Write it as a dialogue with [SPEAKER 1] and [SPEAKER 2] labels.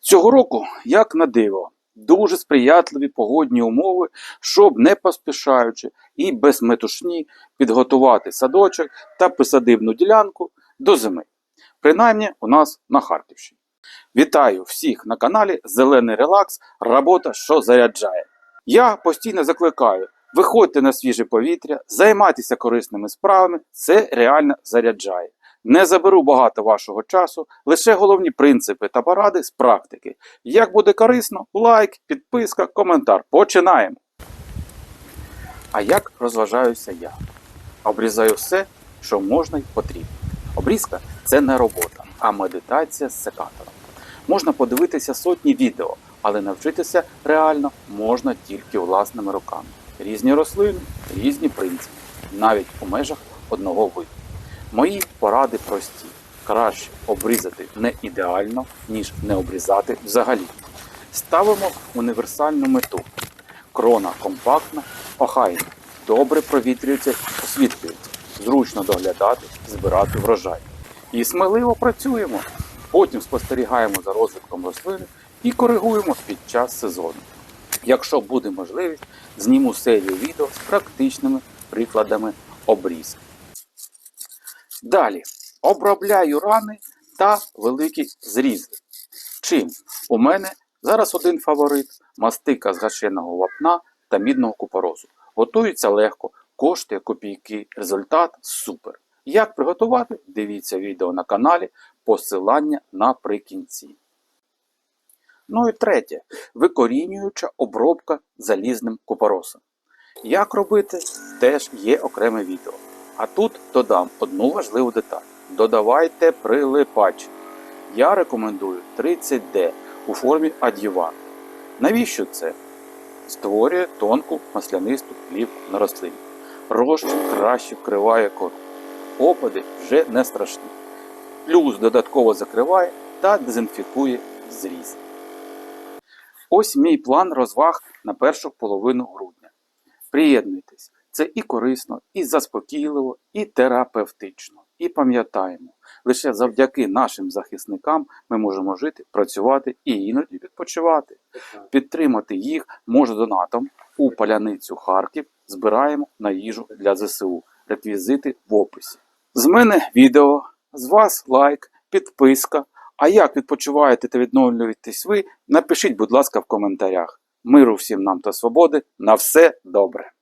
[SPEAKER 1] Цього року, як на диво, дуже сприятливі погодні умови, щоб не поспішаючи і без метушні підготувати садочок та присадибну ділянку до зими. Принаймні у нас на Харківщині. Вітаю всіх на каналі Зелений Релакс. Робота, що заряджає. Я постійно закликаю. Виходьте на свіже повітря, займайтеся корисними справами, це реально заряджає. Не заберу багато вашого часу, лише головні принципи та поради з практики. Як буде корисно, лайк, підписка, коментар. Починаємо. А як розважаюся я? Обрізаю все, що можна й потрібно. Обрізка це не робота, а медитація з секатором. Можна подивитися сотні відео, але навчитися реально можна тільки власними руками. Різні рослини, різні принципи, навіть у межах одного виду. Мої поради прості. Краще обрізати не ідеально, ніж не обрізати взагалі. Ставимо універсальну мету. Крона компактна, охайна, добре провітрюється, освітлюється, зручно доглядати, збирати врожай. І сміливо працюємо. Потім спостерігаємо за розвитком рослини і коригуємо під час сезону. Якщо буде можливість, зніму серію відео з практичними прикладами обрізки. Далі обробляю рани та великі зрізи. Чим? У мене зараз один фаворит мастика з гашеного вапна та мідного купорозу. Готується легко, коштує копійки, результат супер. Як приготувати? Дивіться відео на каналі, посилання наприкінці. Ну і третє викорінююча обробка залізним купоросом. Як робити, теж є окреме відео. А тут додам одну важливу деталь. Додавайте прилипач. Я рекомендую 30D у формі ад'юван. Навіщо це? Створює тонку маслянисту плівку на рослині. Розчин краще вкриває кору. Опади вже не страшні. Плюс додатково закриває та дезінфікує зріз. Ось мій план розваг на першу половину грудня. Приєднуйтесь, це і корисно, і заспокійливо, і терапевтично. І пам'ятаємо, лише завдяки нашим захисникам ми можемо жити, працювати і іноді відпочивати. Підтримати їх може донатом у паляницю Харків. Збираємо на їжу для ЗСУ. Реквізити в описі. З мене відео, з вас лайк, підписка. А як відпочиваєте та відновлюєтесь ви, напишіть, будь ласка, в коментарях. Миру всім нам та свободи. На все добре!